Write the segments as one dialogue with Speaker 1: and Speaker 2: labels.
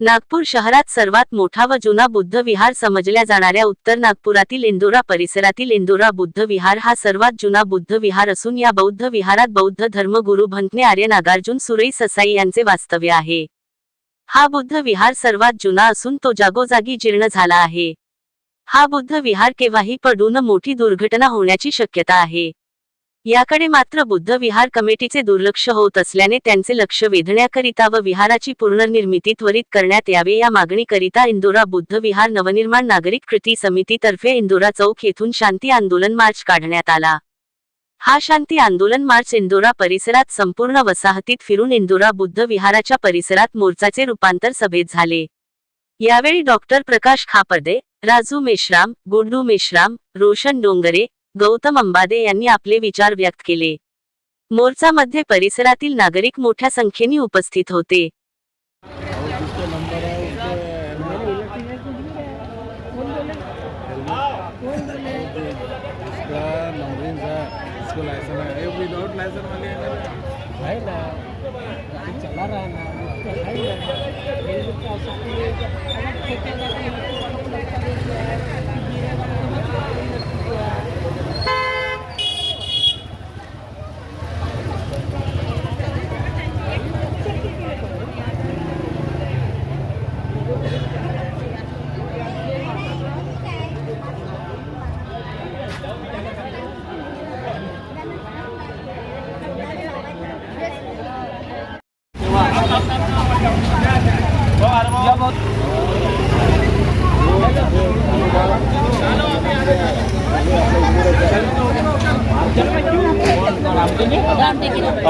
Speaker 1: नागपूर शहरात सर्वात मोठा व जुना बुद्ध विहार समजल्या जाणाऱ्या उत्तर नागपुरातील इंदोरा परिसरातील इंदोरा बुद्ध विहार हा सर्वात जुना बुद्ध विहार असून या बौद्ध विहारात बौद्ध धर्मगुरू भंतने आर्य नागार्जुन सुरई ससाई यांचे वास्तव्य आहे. हा बुद्ध विहार सर्वात जुना असून तो जागोजागी जीर्ण झाला आहे. हा बुद्ध विहार केव्हाही पडून मोठी दुर्घटना होण्याची शक्यता आहे. याकडे मात्र बुद्ध विहार कमिटीचे दुर्लक्ष होत असल्याने त्यांचे लक्ष वेधण्याकरिता व विहाराची पुनर्निर्मिती त्वरित करण्यात यावे या मागणीकरिता इंदोरा बुद्ध विहार नवनिर्माण नागरिक कृती समितीतर्फे इंदोरा चौक येथून शांती आंदोलन मार्च काढण्यात आला. हा शांती आंदोलन मार्च इंदोरा परिसरात संपूर्ण वसाहतीत फिरून इंदोरा बुद्ध विहाराच्या परिसरात मोर्चाचे रूपांतर सभेत झाले. यावेळी डॉक्टर प्रकाश खापर्दे राजू मेश्राम गुंडू मेश्राम रोशन डोंगरे गौतम अंबादे यांनी आपले विचार व्यक्त केले. मोर्चामध्ये परिसरातील नागरिक मोठ्या संख्येने उपस्थित होते
Speaker 2: इसका नंबरिंग है इसको लाइसेंस है ये विदाउट लाइसेंस वाले है ना
Speaker 3: है ना तो चला रहा है ना उसका है ना रेलवे का असर के लिए जब अगर फेंकेगा तो यहाँ पे सड़क लगता है गिरेगा तो यहाँ पे लगता है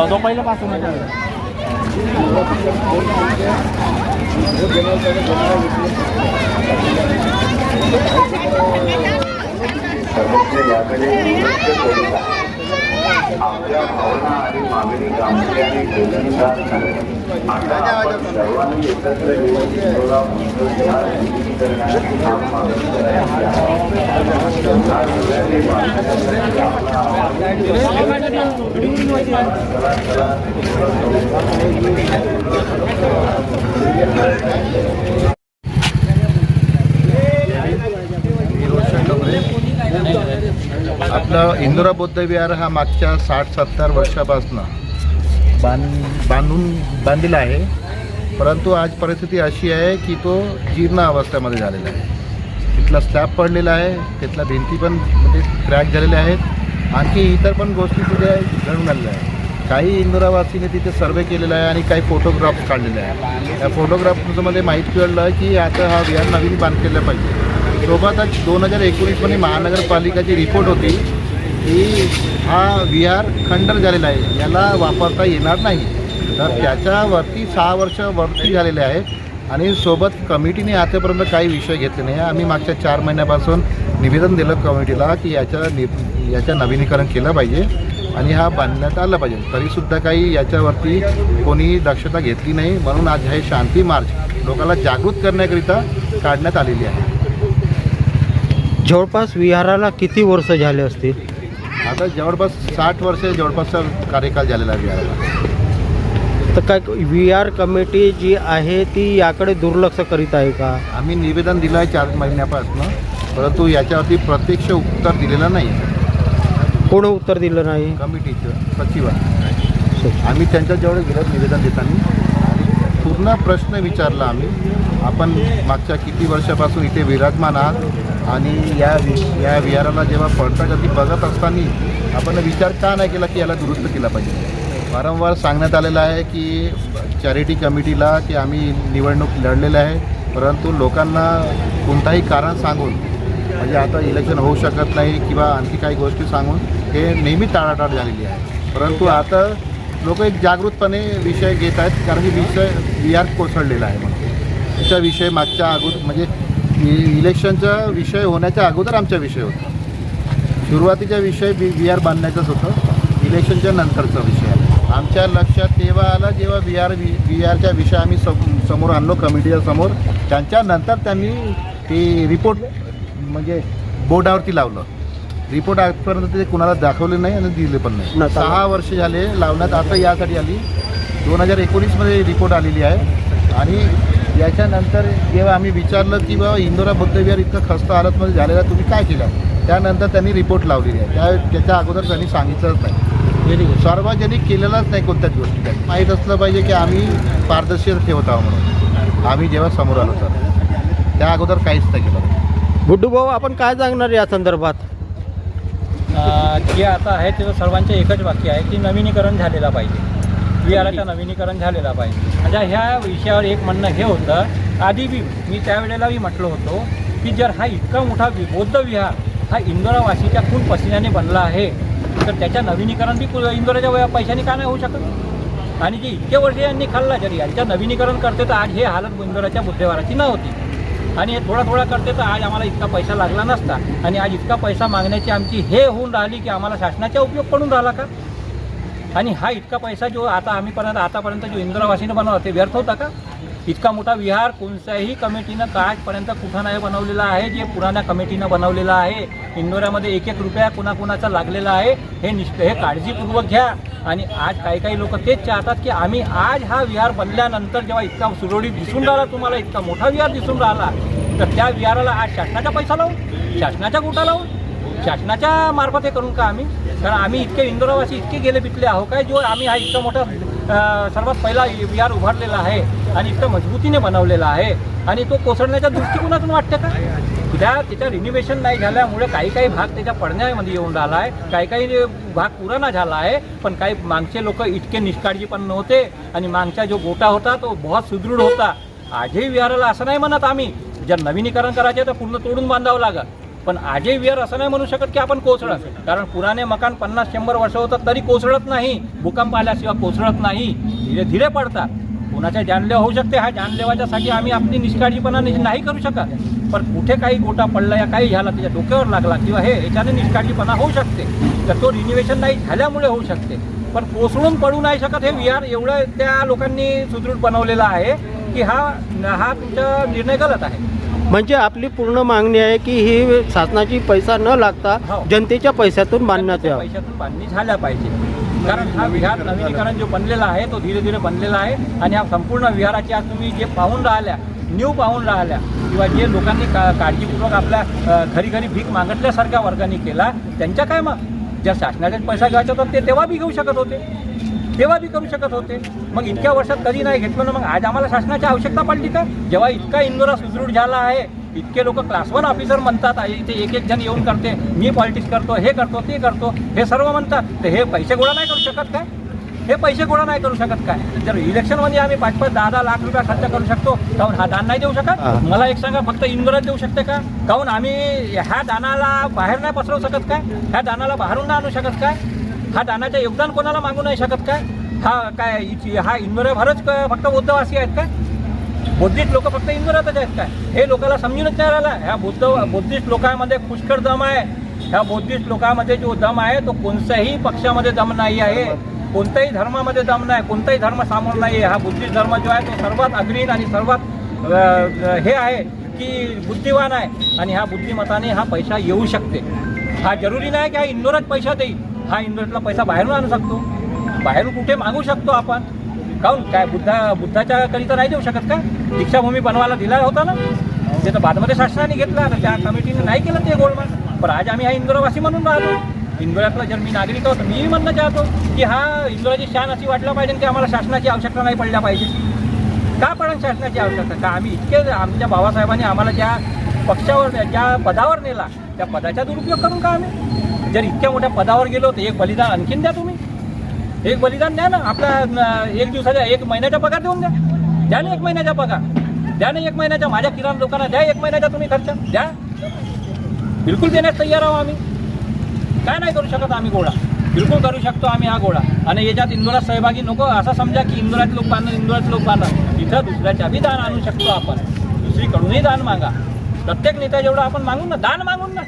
Speaker 2: तो पहिले पासून
Speaker 4: सर्वोच्च याकडे दुर्लक्ष करीत आहे. आपल्या भावना आणि मागणी गांभीर्याने घेतली जात नाही आता आपण सर्वांनी एकत्र येऊन इंदोरा बुद्ध विहार विलीनीकरणाची काम मागणी करायची आहे. हा सगळ्यांनी बांधण्यासाठी आपला
Speaker 5: आपलं इंदोरा बौद्ध विहार हा मागच्या साठ सत्तर वर्षापासून बांध बांधून बांधलेला आहे. परंतु आज परिस्थिती अशी आहे की तो जीर्ण अवस्थेमध्ये झालेला आहे. तिथला स्लॅब पडलेला आहे तिथल्या भिंती पण म्हणजे क्रॅक झालेल्या आहेत. आणखी इतर पण गोष्टी तिथे घडून आलेल्या आहेत. काही इंदोरावासीने तिथे सर्वे केलेला आहे आणि काही फोटोग्राफ्स काढलेले आहे या फोटोग्राफ्समध्ये माहिती कळलं की आता हा विहार नवीन बांधलेला पाहिजे. सोबतच दोन हजार एकोणीसमध्ये महानगरपालिकाची रिपोर्ट होती की हा विहार खंडर झालेला आहे. याला वापरता येणार नाही. तर त्याच्यावरती सहा वर्ष वरती झालेले आहे आणि सोबत कमिटीने आतापर्यंत काही विषय घेतले नाही. आम्ही मागच्या चार महिन्यापासून निवेदन दिलं कमिटीला की याच्या नि याच्या नवीनीकरण केलं पाहिजे आणि हा बांधण्यात आला पाहिजे. तरीसुद्धा काही याच्यावरती कोणी दक्षता घेतली नाही. म्हणून आज हे शांती मार्च लोकांना जागृत करण्याकरिता काढण्यात आलेली आहे.
Speaker 3: जवळपास विहाराला किती वर्ष झाले असतील?
Speaker 5: आता जवळपास साठ वर्ष जवळपासचा कार्यकाल झालेला आहे बिहारला
Speaker 3: तर काय व्ही आर कमिटी जी आहे ती याकडे दुर्लक्ष करीत आहे का?
Speaker 5: आम्ही निवेदन दिलं आहे चार महिन्यापासून परंतु याच्यावरती प्रत्यक्ष उत्तर दिलेलं नाही.
Speaker 3: कोण उत्तर दिलं नाही?
Speaker 5: कमिटीचं सचिवांनी आम्ही त्यांच्याजवळ गेलो निवेदन देताना पूर्ण प्रश्न विचारला आम्ही. आपण मागच्या किती वर्षापासून इथे विराजमान आहात? आणि या वि या विहाराला जेव्हा पडता कधी बघत असताना आपण विचार का नाही केला की याला दुरुस्त केला पाहिजे? वारंवार सांगण्यात आलेलं आहे की चॅरिटी कमिटीला की आम्ही निवडणूक लढलेलं आहे परंतु लोकांना कोणताही कारण सांगून म्हणजे आता इलेक्शन होऊ शकत नाही किंवा आणखी काही गोष्टी सांगून हे नेहमी टाळाटाळ झालेली आहे. परंतु आता लोक एक जागृतपणे विषय घेत आहेत कारण की विषय विहार आर कोसळलेला आहे म्हणून. त्याचा विषय मागच्या अगोदर म्हणजे इलेक्शनचा विषय होण्याच्या अगोदर आमचा विषय होता. सुरुवातीचा विषय व्ही आर बांधण्याचाच होतं. इलेक्शनच्या नंतरचा विषय. आहे आमच्या लक्षात तेव्हा आला जेव्हा बी आर बी आरच्या विषय आम्ही सम समोर आणलो कमिटीच्या समोर. त्यांच्यानंतर त्यांनी ते रिपोर्ट म्हणजे बोर्डावरती लावलं. रिपोर्ट आजपर्यंत ते कुणाला दाखवले नाही आणि दिले पण नाही. सहा वर्ष झाले लावण्यात. आता यासाठी आली. दोन हजार एकोणीसमध्ये रिपोर्ट आलेली आहे. आणि याच्यानंतर जेव्हा आम्ही विचारलं की बाबा इंदोरा बुद्धविहार इतकं खस्त हालतमध्ये झालेलं तुम्ही काय केलं? त्यानंतर त्यांनी रिपोर्ट लावलेली आहे. त्या त्याच्या अगोदर त्यांनी सांगितलंच नाही. सार्वजनिक केलेलाच नाही कोणत्याच गोष्टी. त्यांनी माहीत असलं पाहिजे की आम्ही पारदर्शक ठेवत आहोत म्हणून. आम्ही जेव्हा समोर आलो तर. त्या अगोदर काहीच नाही केलं.
Speaker 6: गुड्डू भाऊ आपण काय सांगणार या संदर्भात?
Speaker 7: जे आता आहे ते सर्वांचे एकच वाक्य आहे की नवीनीकरण झालेला पाहिजे. विहाराचं नवीनीकरण झालेला पाहिजे. आता ह्या विषयावर एक म्हणणं हे होतं आधी बी मी त्यावेळेलाही म्हटलं होतो की जर हा इतका मोठा वि- बौद्ध विहार हा इंदोरावासीच्या खून पसिन्याने बनला आहे तर त्याच्या नवीनीकरण बी इंदोराच्या वया- पैशाने का नाही होऊ शकत? आणि जे इतके वर्ष यांनी खाल्ला जरी यांच्या नवीनीकरण करते तर आज हे हालत इंदोराच्या बुद्धवाराची नव्हती आणि हे थोडा थोडा करते तर आज आम्हाला इतका पैसा लागला नसता. आणि आज इतका पैसा मागण्याची आमची हे होऊन राहिली की आम्हाला शासनाचा उपयोग पडून राहिला का? आणि हा इतका पैसा जो आता आम्ही पर्यंत आतापर्यंत जो इंदिरावासीनं बनवला ते व्यर्थ होता का? इतका मोठा विहार कोणत्याही कमिटीनं का आजपर्यंत कुठं नाही बनवलेला आहे. जे पुराण्या कमिटीनं बनवलेला आहे इंदोऱ्यामध्ये एक एक रुपया कुणाकुणाचा लागलेला आहे हे निष्ठ हे काळजीपूर्वक घ्या. आणि आज काही काही लोक तेच चाहतात की आम्ही आज हा विहार बनल्यानंतर जेव्हा इतका सुरळीत दिसून राहिला तुम्हाला इतका मोठा विहार दिसून राहिला तर त्या विहाराला आज शासनाचा पैसा लावून शासनाच्या गोटा लावून शासनाच्या मार्फत हे करून का आम्ही? कारण आम्ही इतके इंदोरावासी इतके गेले पिटले आहो काय जो आम्ही हा इतका मोठा सर्वात पहिला विहार उभारलेला आहे आणि इतकं मजबूतीने बनवलेला आहे आणि तो कोसळण्याच्या दृष्टिकोनातून वाटतं का? त्या त्याच्या रिनिव्हेशन नाही झाल्यामुळे काही काही भाग त्याच्या पडण्यामध्ये येऊन राहिला आहे काही काही भाग पुराणा झाला आहे पण काही मागचे लोक इतके निष्काळजी पण नव्हते आणि मागचा जो गोटा होता तो बहुत सुदृढ होता. आजही विहाराला असं नाही म्हणत आम्ही. जर नवीनीकरण करायचे तर पूर्ण तोडून बांधावं लागत पण आजही विहार असं नाही म्हणू शकत की आपण कोसळत. कारण पुराने मकान पन्नास शंभर वर्ष होतात तरी कोसळत नाही. भूकंप आल्याशिवाय कोसळत नाही. धीरे धीरे पडतात. कोणाच्या जानलेवा होऊ शकते हा जानलेवाच्यासाठी आम्ही आपली निष्काळजीपणा नाही करू शकत. पण कुठे काही गोटा पडला या काही झाला त्याच्या डोक्यावर लागला किंवा हे याच्याने निष्काळजीपणा होऊ शकते. तर तो रिन्युवेशन नाही झाल्यामुळे होऊ शकते. पण कोसळून पडू नाही शकत हे विहार एवढं त्या लोकांनी सुदृढ बनवलेलं आहे की हा हा तुमचा निर्णय गलत आहे.
Speaker 6: म्हणजे आपली पूर्ण मागणी आहे की ही शासनाची पैसा न लागता
Speaker 7: हो.
Speaker 6: जनतेच्या पैशातून बांधण्यात यावं.
Speaker 7: पैशातून बांधणी झाल्या पाहिजे. कारण हा विहार नवीनीकरण जो बनलेला आहे तो धीरे धीरे बनलेला आहे आणि हा संपूर्ण विहाराची आज तुम्ही जे पाहून राहिल्या न्यू पाहून राहिल्या किंवा जे लोकांनी का काळजीपूर्वक आपल्या घरी घरी भीक मागतल्यासारख्या वर्गाने केला त्यांच्या काय मग? ज्या शासनाचा पैसा घ्यायचा होता ते तेव्हा बी घेऊ शकत होते. तेव्हा बी करू शकत होते. मग इतक्या वर्षात कधी नाही घेतलं ना मग आज आम्हाला शासनाची आवश्यकता पडली का? जेव्हा इतका इंदोरा सुदृढ झाला आहे इतके लोक क्लास वन ऑफिसर म्हणतात इथे एक एक जण येऊन करते मी पॉलिटिक्स करतो हे करतो ते करतो. हे सर्व म्हणतात. तर हे पैसे गोळा नाही करू शकत काय? हे पैसे गोळा नाही करू शकत काय? जर इलेक्शनमध्ये आम्ही पाच पाच दहा दहा लाख रुपये खर्च करू शकतो काहून हा दान नाही देऊ. शकत? मला एक सांगा फक्त इंदोरात देऊ शकते का? काहून आम्ही ह्या दानाला बाहेर नाही पसरवू शकत काय? ह्या दानाला बाहेरून नाही आणू शकत काय? हा दानाचं योगदान कोणाला मागू नाही शकत काय हा काय हा इंदोऱ्याभरच क- फक्त बौद्धवासी आहेत काय बुद्धिस्ट लोक फक्त इंदोरातच आहेत काय हे लोकांना समजूनच नाही राहिला. ह्या बुद्ध बुद्धिस्ट लोकांमध्ये पुष्कळ दम आहे. ह्या बुद्धिस्ट लोकांमध्ये जो दम आहे तो कोणत्याही पक्षामध्ये दम नाही आहे. कोणत्याही धर्मामध्ये दम नाही. कोणताही धर्म सामोर नाही आहे. हा बुद्धिस्ट धर्म जो आहे तो सर्वात अग्रीन आणि सर्वात हे आहे की बुद्धिवान आहे. आणि ह्या बुद्धिमताने हा पैसा येऊ शकते. हा जरुरी नाही की हा इंदोरात पैसा देईल. हा इंदोरातला पैसा बाहेरून आणू शकतो. बाहेरून कुठे मागू शकतो आपण? काहून? काय बुद्धा बुद्धाच्या करिता नाही देऊ शकत का? दीक्षाभूमी बनवायला दिला होता ना? ते तर बादमध्ये शासनाने घेतला तर त्या कमिटीने नाही केलं ते गोलमाल. पण आज आम्ही हा इंदोरावासी म्हणून राहतो. इंदोरातला जर मी नागरिक आहोत मी म्हणणं चाहतो की हा इंदोराची शान अशी वाटलं पाहिजे की आम्हाला शासनाची आवश्यकता नाही पडल्या पाहिजे. का पडेल शासनाची आवश्यकता? का आम्ही इतके आमच्या बाबासाहेबांनी आम्हाला ज्या पक्षावर ज्या पदावर नेला त्या पदाचा दुरुपयोग करून का आम्ही? जर इतक्या मोठ्या पदावर गेलो तर एक बलिदान आणखीन द्या तुम्ही. एक बलिदान द्या ना. आपला एक दिवसाचा एक महिन्याचा पगार देऊन द्या. द्या ना एक महिन्याचा पगार. द्या ना एक महिन्याचा. माझ्या किराणा लोकांना द्या एक महिन्याचा तुम्ही खर्च. द्या. बिलकुल देण्यास तयार आहो आम्ही. काय नाही करू शकत आम्ही गोळा. बिलकुल करू शकतो आम्ही हा गोळा. आणि याच्यात इंदोरात सहभागी नको. असं समजा की इंदोरात लोक बांधणं इंदोरात लोक बांधणं तिथं दुसऱ्याच्या बी दान आणू शकतो आपण. दुसरीकडूनही दान मागा. प्रत्येक नेता जेवढं आपण मागून ना दान मागून ना.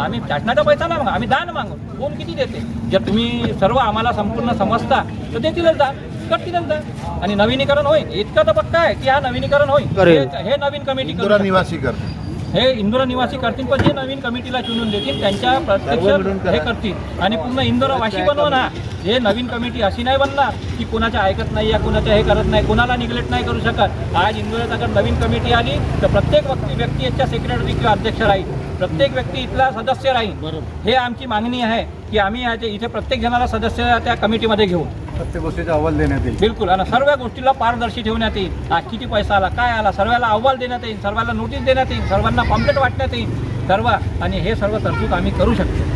Speaker 7: आम्ही शासनाचा पैसा नाही मागा आम्ही दान मागू कोण किती देते? जर तुम्ही सर्व आम्हाला संपूर्ण समजता तर देतीलच दान. करतीलच दान. आणि नवीनीकरण होईल. इतकं तर पक्का आहे की हा नवीनीकरण होईल. हे नवीन कमिटी.
Speaker 5: निवासी करते
Speaker 7: हे इंदोरा निवासी करतील पण जे नवीन कमिटीला चुनून देतील. त्यांच्या प्रत्यक्ष हे करतील. आणि पूर्ण इंदोरा वाशी बनवणार हे नवीन कमिटी अशी नाही बनणार की कोणाच्या ऐकत नाही या कोणाच्या हे करत नाही कोणाला निग्लेक्ट नाही करू शकत. आज इंदोऱ्यात अगर नवीन कमिटी आली तर प्रत्येक व्यक्ती व्यक्ती याच्या सेक्रेटरी किंवा अध्यक्ष राहील. प्रत्येक व्यक्ती इथला सदस्य राहील. हे आमची मागणी आहे की आम्ही इथे प्रत्येक जणाला सदस्य त्या कमिटीमध्ये घेऊ.
Speaker 2: प्रत्येक गोष्टीचा अहवाल देण्यात येईल.
Speaker 7: बिलकुल. आणि सर्व गोष्टीला पारदर्शी ठेवण्यात येईल. आज किती पैसा आला काय आला सर्वांना अहवाल देण्यात येईल सर्वांना नोटीस देण्यात येईल सर्वांना पॉम्पलेट वाटण्यात येईल. सर्व आणि हे सर्व तरतूद आम्ही करू शकतो.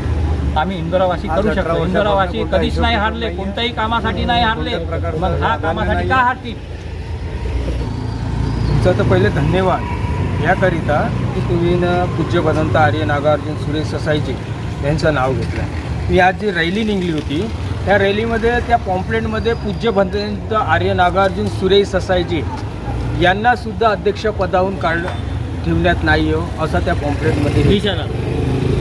Speaker 7: आम्ही इंदोरावासी करू शकतो. इंदोरावासी कधीच नाही हारले. कोणत्याही कामासाठी नाही हारले. मग हा. कामासाठी. का हारतील?
Speaker 8: तुमचं तर पहिले धन्यवाद. याकरिता की तुम्ही न पूज्य भदंत आर्य नागार्जुन सुरेश ससाईजी यांचं नाव घेतलं. मी आज जी रॅली निघली होती त्या रॅलीमध्ये त्या पॉम्पलेटमध्ये पूज्य भदंत आर्य नागार्जुन सुरेश ससाईजी यांना सुद्धा अध्यक्षपदाहून काढ ठेवण्यात नाही हो असा त्या पॉम्पलेटमध्ये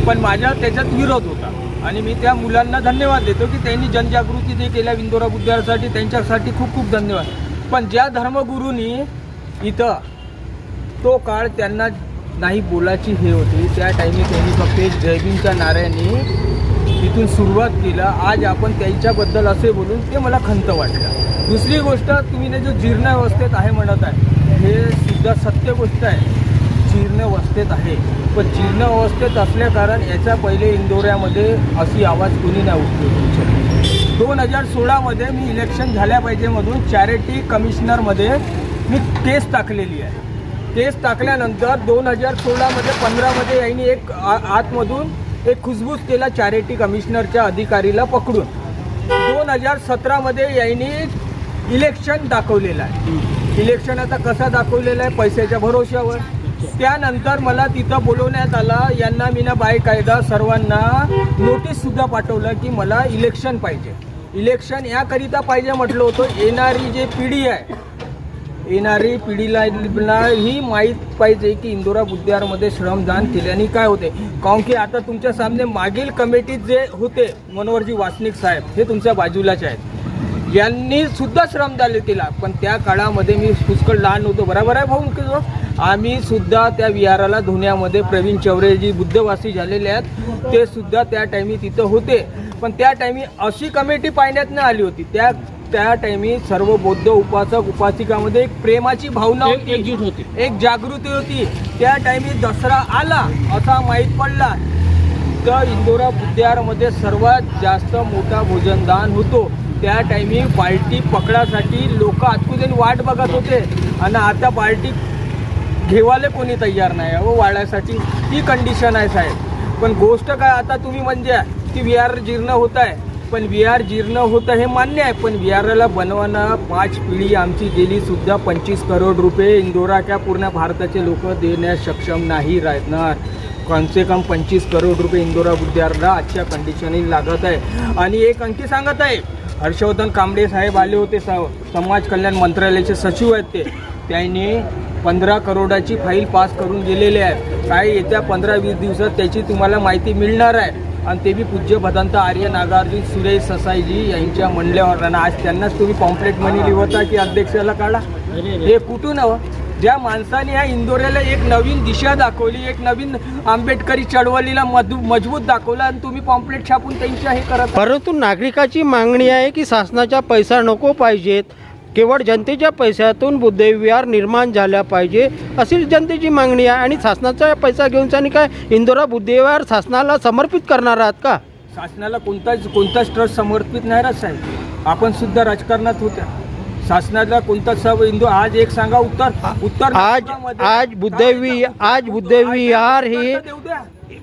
Speaker 8: पण माझ्या त्याच्यात विरोध होता. आणि मी त्या मुलांना धन्यवाद देतो की त्यांनी जनजागृती जे केल्या इंदोरा बुद्धासाठी त्यांच्यासाठी खूप खूप धन्यवाद. पण ज्या धर्मगुरूंनी इथं तो काळ त्यांना नाही बोलायची हे होती. त्या टाईमी त्यांनी फक्त एक जयभीमच्या नाऱ्याने तिथून सुरुवात केलं. आज आपण त्यांच्याबद्दल असे बोलून ते मला खंत वाटलं. दुसरी गोष्ट तुम्ही ने जो जीर्णावस्थेत आहे म्हणत आहे हे सुद्धा सत्य गोष्ट आहे. जीर्ण अवस्थेत आहे. पण जीर्ण अवस्थेत याच्या पहिले इंदोऱ्यामध्ये अशी आवाज कोणी नाही उठली दोन हजार सोळामध्ये मी इलेक्शन झाल्या पाहिजे म्हणून चॅरिटी कमिशनरमध्ये मी केस टाकलेली आहे. केस टाकल्यानंतर दोन हजार सोळामध्ये पंधरामध्ये यांनी एक आतमधून एक खुसबूस केला चॅरिटी कमिशनरच्या अधिकारीला पकडून. दोन हजार सतरामध्ये यांनी इलेक्शन दाखवलेलं आहे. इलेक्शन आता कसा दाखवलेला आहे पैशाच्या भरोश्यावर? त्यानंतर मला तिथं बोलवण्यात आला यांना मी ना बायकायदा सर्वांना नोटीससुद्धा पाठवलं की मला इलेक्शन पाहिजे. इलेक्शन याकरिता पाहिजे म्हटलं होतं येणारी जी पिढी आहे येणारी पिढीला ही माहीत पाहिजे की इंदोरा बुद्धिहारमध्ये श्रमदान केल्याने काय होते? काऊन की आता तुमच्या सामने मागील कमिटीत जे होते मनोहरजी वासनिक साहेब हे तुमच्या बाजूलाच आहेत. यांनी सुद्धा श्रमदान केला पण त्या काळामध्ये मी पुष्कळ लहान होतो. बरोबर आहे भाऊ की आम्ही सुद्धा त्या विहाराला धुण्यामध्ये प्रवीण चौरेजी बुद्धवासी झालेले आहेत. ते सुद्धा त्या टायमी तिथं होते. पण त्या टायमी अशी कमिटी पाहण्यात न आली होती. त्या त्या टायमी सर्व बौद्ध उपासक उपासिकामध्ये एक प्रेमाची भावना होती.
Speaker 6: एकजूट होती.
Speaker 8: एक जागृती होती. त्या टायमी दसरा आला असा माहीत पडला. तर इंदोरा बुद्धिहारमध्ये सर्वात जास्त मोठा भोजनदान होतो. त्या टायमी पार्टी पकडासाठी लोक आतकुदेन वाट बघत होते. आणि आता पार्टी घेवाले कोणी तयार नाही व वाढायसाठी ही कंडिशन आहे साहेब. पण गोष्ट काय आता तुम्ही म्हणजे की विहार जीर्ण होत आहे. पण विहार जीर्ण होतं हे मान्य आहे. पण विहाराला बनवणं पाच पिढी आमची गेली सुद्धा पंचवीस करोड रुपये. इंदोरा क्या पूर्ण भारताचे लोक देण्यास सक्षम नाही राहणार. कमसे कम पंचवीस करोड रुपये इंदोरा बुद्धिहारला आजच्या कंडिशनिंग लागत आहे. आणि एक अंकी सांगत आहे. हर्षवर्धन कांबळे साहेब आले होते. स समाज कल्याण मंत्रालयाचे सचिव आहेत ते. त्यांनी पंधरा करोडाची फाईल पास करून गेलेले आहे. काय येत्या पंधरा वीस दिवसात त्याची तुम्हाला माहिती मिळणार आहे. आणि ते बी पूज्य भदंत आर्य नागार्जुन सुरेश ससाईजी यांच्या म्हणल्यावर आणि आज त्यांनाच तुम्ही पॉम्पलेट मनी लिहता की अध्यक्षाला काढा? हे कुठून हवं ज्या माणसाने ह्या इंदोऱ्याला एक नवीन दिशा दाखवली एक नवीन आंबेडकरी चळवळीला मधु मजबूत दाखवला आणि तुम्ही पॉम्पलेट छापून त्यांच्या हे करत आहात.
Speaker 6: परंतु नागरिकाची मागणी आहे की शासनाचा पैसा नको पाहिजेत. केवळ जनतेच्या पैशातून बुद्धविहार निर्माण झाल्या पाहिजे अशी जनतेची मागणी आहे. आणि शासनाचा पैसा घेऊन आणि काय? इंदोरा बुद्धविहार शासनाला समर्पित करणार आहात का?
Speaker 8: शासनाला कोणताच कोणताच ट्रस्ट समर्पित नाही राहत साहेब. आपण सुद्धा राजकारणात होत्या. शासनाला कोणताच सब हिंदू आज एक सांगा उत्तर उत्तर
Speaker 6: आज आज बुद्धवी आज बुद्धविहार हे.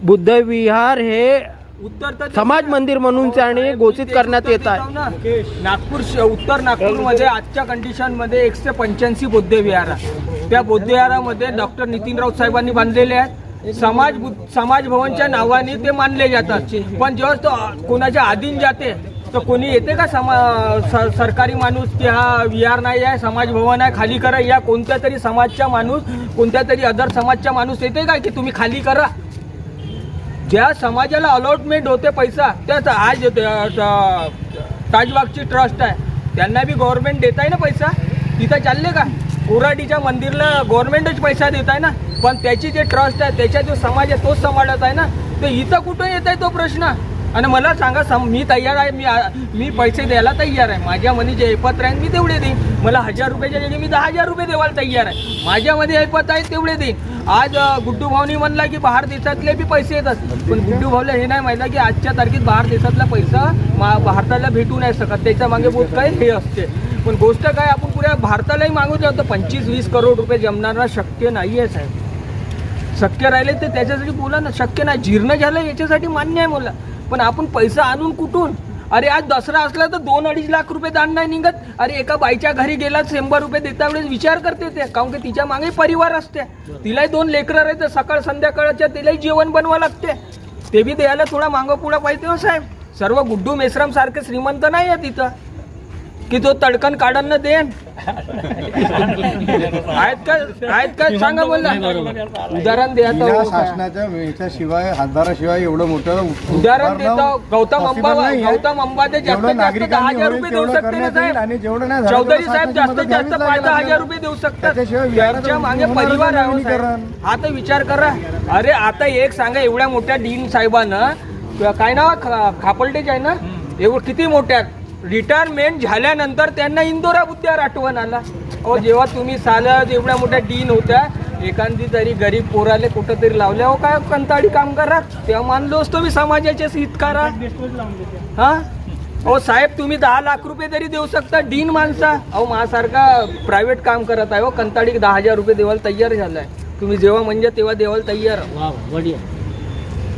Speaker 6: बुद्धविहार हे
Speaker 8: उत्तर
Speaker 6: समाज. मंदिर म्हणून त्याने घोषित करण्यात येत आहे.
Speaker 8: नागपूर उत्तर नागपूरमध्ये आजच्या कंडिशनमध्ये एकशे पंच्याऐंशी बौद्ध विहार. आहे त्या बौद्ध विहारामध्ये डॉक्टर नितीन राऊत साहेबांनी बांधलेले आहेत. समाज बुद्ध- समाज भवनच्या नावाने ते मानले जातात. पण जेव्हा तो कोणाच्या आधीन जाते तर कोणी येते का समा सरकारी माणूस की हा विहार नाही आहे समाज भवन आहे खाली करा या कोणत्या तरी समाजचा माणूस कोणत्या तरी अदर समाजचा माणूस येते का की तुम्ही खाली करा? ज्या समाजाला अलॉटमेंट होते पैसा त्याच आज ताजबागची ट्रस्ट आहे. त्यांना बी गव्हर्नमेंट देत आहे ना पैसा? तिथं चालले का? कोराडीच्या मंदिरला गव्हर्नमेंटच पैसा देत आहे ना? पण त्याची जे ट्रस्ट आहे त्याच्या जो समाज आहे तोच सांभाळत आहे ना? तर इथं कुठं येत आहे तो प्रश्न? आणि मला सांगा सम मी तयार आहे मी मी पैसे द्यायला तयार आहे. माझ्यामध्ये जे ऐपत राहील मी तेवढे देईन. मला हजार रुपयाच्या जागी मी दहा हजार रुपये देवायला तयार आहे. माझ्यामध्ये ऐपत आहे तेवढे देईन. आज गुड्डू भाऊनी म्हणला की बाहेर देशातले बी पैसे येतात. पण गुड्डू भाऊला हे नाही माहिती की आजच्या तारखेत बाहेर देशातला पैसा मा भारताला भेटू नाही शकत. त्याच्यामागे बहुत काय हे असते. पण गोष्ट काय आपण पुऱ्या भारतालाही मागू जातो पंचवीस वीस करोड रुपये जमणार शक्य नाही आहे साहेब. शक्य राहिले तर त्याच्यासाठी बोला ना. शक्य नाही. जीर्ण झालं याच्यासाठी मान्य आहे मला. पण आपण पैसा आणून कुठून? अरे आज दसरा असला तर दोन अडीच लाख रुपये दान नाही निघत. अरे एका बाईच्या घरी गेला शंभर रुपये देता वेळेस विचार करते ते. काऊन की तिच्यामागे परिवार असते. तिलाही दोन लेकरं राहते सकाळ संध्याकाळच्या तिलाही जेवण बनवा लागते. ते बी द्यायला थोडा मागं पुढं पाहिजे हो साहेब. सर्व गुड्डू मेश्राम सारखे श्रीमंत नाही आहे तिथं की तो तडकन काढणं देन. आहेत का आहेत का सांगा बोल ना उदाहरण द्या
Speaker 9: या
Speaker 8: हो.
Speaker 9: शासनाच्या हातभाराशिवाय एवढं मोठं
Speaker 8: उदाहरण देतो गौतम
Speaker 9: possible
Speaker 8: अंबा. गौतम अंबाते
Speaker 9: जेवढं
Speaker 8: जास्तीत जास्त दहा
Speaker 9: नागरिकांनी
Speaker 8: हजार
Speaker 9: होईल
Speaker 8: रुपये देऊ
Speaker 9: तेवढं
Speaker 8: शकते ना
Speaker 9: करण्यात येईल आणि जेवढं नाही झालं
Speaker 8: चौधरी साहेब
Speaker 9: शासनाची
Speaker 8: जास्तीत
Speaker 9: मदत
Speaker 8: जास्त
Speaker 9: घ्यावीच
Speaker 8: पाच
Speaker 9: लागेल
Speaker 8: दहा हजार
Speaker 9: आपल्याला.
Speaker 8: रुपये देऊ शकतात
Speaker 9: त्याच्याशिवाय
Speaker 8: त्यांच्या मागे परिवार आहे हो साहेब. आता विचार करा अरे आता एक सांगा एवढ्या मोठ्या डीन साहेबानं काय? खा- खापलटेच आहे ना एवढं किती मोठ्या रिटायरमेंट झाल्यानंतर त्यांना इंदोरा बुद्ध्यावर आठवण आला. अहो जेव्हा तुम्ही साला एवढ्या मोठ्या डीन होत्या एखादी तरी गरीब पोराले कुठं तरी लावल्या हो काय कंताळी काम करा तेव्हा मानलो असतो मी समाजाचे हितकारा हा? अहो साहेब तुम्ही दहा लाख रुपये तरी देऊ शकता डीन माणसा. अहो माझ्यासारखा प्रायव्हेट काम करत आहे हो कंताळी दहा हजार रुपये देवायला तयार झालाय. तुम्ही जेव्हा म्हणजे तेव्हा देवायला तयार.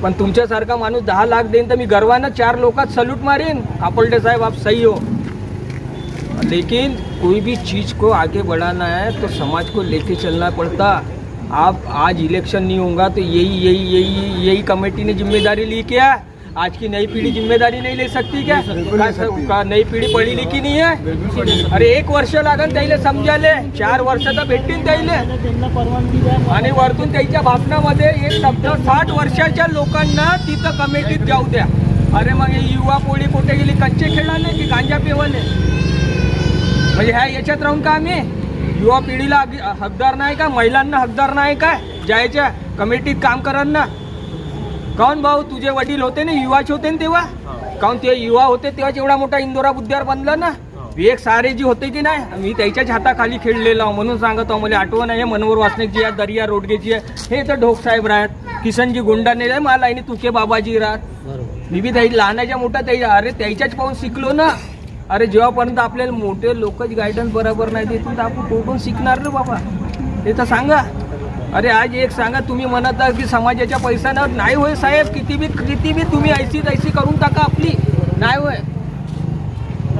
Speaker 8: पण तुमच्यासारखा माणूस दहा लाख देईन तर मी गर्वानं चार लोकात सल्यूट मारेन. कापलटे साहेब आप सही हो. लेकिन कोई भी चीज को आगे बढ़ाना है तो समाज को लेके चलना पड़ता। आप आज इलेक्शन नहीं होगा तो यही यही यही यही कमेटी ने जिम्मेदारी ली क्या? आज की नई पीढ़ी जिम्मेदारी नहीं ले सकती क्या? का, नई पिढी पढ़ी लिखी नहीं है? अरे एक वर्ष लागन त्याला समजाले चार वर्ष तर भेटतील त्याला आणि वरतून त्याच्या भाषणामध्ये एक शब्द साठ वर्षाच्या लोकांना तिथं कमिटीत जाऊ द्या. अरे मग युवा पोळी कुठे गेली? कच्चे खेळाले की गांजा पिवाले म्हणजे ह्या याच्यात राहून का आम्ही? युवा पिढीला हकदार नाही का? महिलांना हकदार नाही काय जायच्या कमिटीत काम करत ना. काऊन भाऊ तुझे वडील होते ना युवाचे होते ना तेव्हा? काऊन ते युवा होते तेव्हाच एवढा मोठा इंदोरा बुद्ध्यावर बनला ना विवेक सारे जी होते की नाही मी त्याच्याच हाताखाली खेळलेलो म्हणून सांगत आहो मला आठवण आहे मनोहर वासनिकची आहे दरिया रोडगेची आहे हे तर ढोक साहेब राहत किसनजी गुंडाने आहे मला आणि तुके बाबाजी राहत. मी बी त्याची लहानाच्या मोठा त्या अरे त्याच्याच पाहून शिकलो ना. अरे जेव्हापर्यंत आपल्याला मोठे लोकच गायडन्स बरोबर नाही देतील तर आपण कुठून शिकणार ना बाबा? हे तर सांगा. अरे आज एक सांगा तुम्ही म्हणत आहात की समाजाच्या पैशानं नाही होय साहेब किती बी किती बी तुम्ही ऐसी तैसी करून टाका आपली. नाही होय.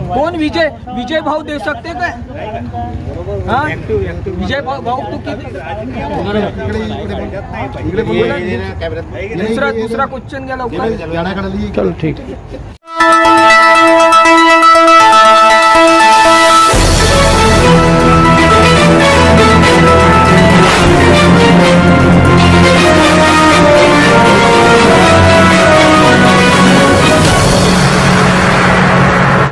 Speaker 8: कोण विजय विजय भाऊ देऊ शकते काय? हा? विजय भाऊ भाऊ तू किती दुसरा दुसरा क्वेश्चन घ्या लवकर.
Speaker 9: गाण्याकडे
Speaker 6: चल ठीक.